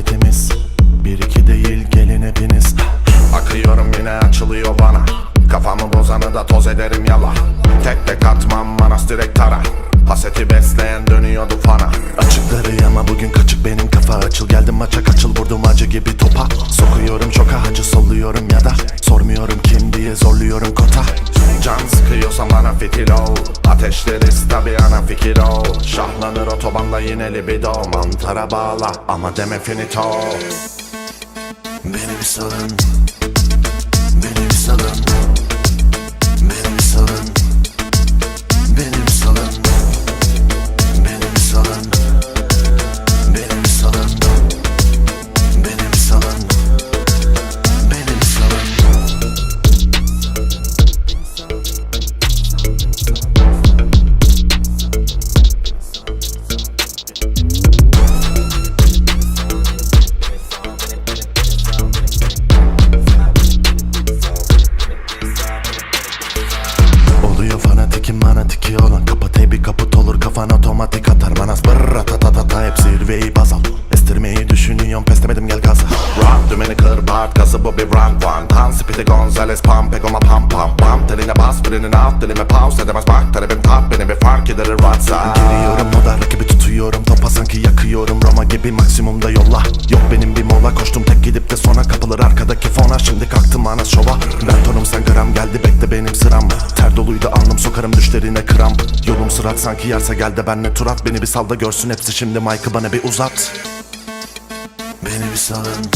saadetimiz Bir iki değil gelin hepiniz. Akıyorum yine açılıyor bana. Kafamı bozanı da toz ederim yala. Tek tek atmam manas direkt tara. Haseti besleyen dönüyordu fana Açıkları ama bugün kaçık benim kafa. Açıl geldim maça kaçıl vurdum acı gibi topa. Sokuyorum çoka hacı solluyorum ya da. Sormuyorum kim diye zorluyorum kota. Can sıkıyorsa bana fitil ol. Ateşleriz tabi ana fikir ol. Şahlanır otobanda yine libido. Mantara bağla ama deme finito. Beni bir salın Oluyor fanatikim manatiki olan Kapı bir kaput olur kafan otomatik atar. Bana zbırra ta ta ta ta hep zirveyi baz al Estirmeyi düşünüyorum pes demedim gel gaza Rock dümeni kır bağırt gazı bu bir rank one. Tan spiti Gonzales pam pegoma pam pam pam. Teline bas birinin alt dilime pause edemez Bak talebim tap beni bir fark ederir WhatsApp Geliyorum moda rakibi tutuyorum Topa sanki yakıyorum. Roma gibi maksimumda yolla. Yok benim bir mola. Koştum tek gidip de sona Kapılır arkadaki fona. Şimdi kalktım anas şova. Ben tonum sen gram geldi bekle benim sıram. Ter doluydu alnım sokarım düşlerine kramp Yolum sırat sanki yerse gel de benle tur at. Beni bir salda görsün hepsi. Şimdi mic'ı bana bir uzat. Beni bir salın